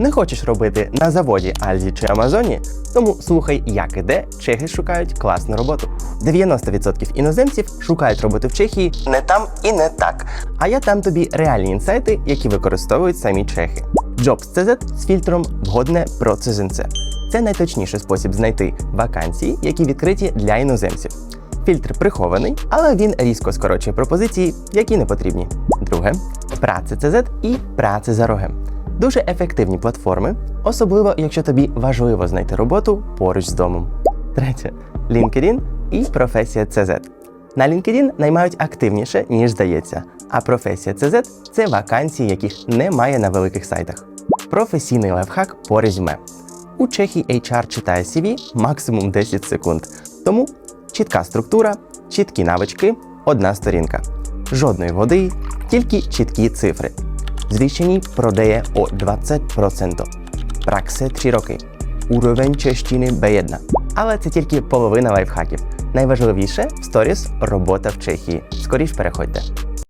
не хочеш робити на заводі Альзі чи Амазоні, тому слухай, як і де чехи шукають класну роботу. 90% іноземців шукають роботу в Чехії не там і не так. А я дам тобі реальні інсайти, які використовують самі чехи. Jobs.cz з фільтром вгодне про цезинце. Це найточніший спосіб знайти вакансії, які відкриті для іноземців. Фільтр прихований, але він різко скорочує пропозиції, які не потрібні. Друге Праце.cz і Праце за рогем. Дуже ефективні платформи, особливо якщо тобі важливо знайти роботу поруч з домом. Третє LinkedIn і професія CZ. На LinkedIn наймають активніше, ніж здається, а професія CZ – це вакансії, яких немає на великих сайтах. Професійний лайфхак по резюме. У Чехії HR читає CV максимум 10 секунд. Тому чітка структура, чіткі навички, одна сторінка. Жодної води, тільки чіткі цифри. Звіщені продає о 20%. Праксе 3 роки. Уровень чещини B1. Але це тільки половина лайфхаків. Найважливіше в сторіс робота в Чехії. Скоріш переходьте.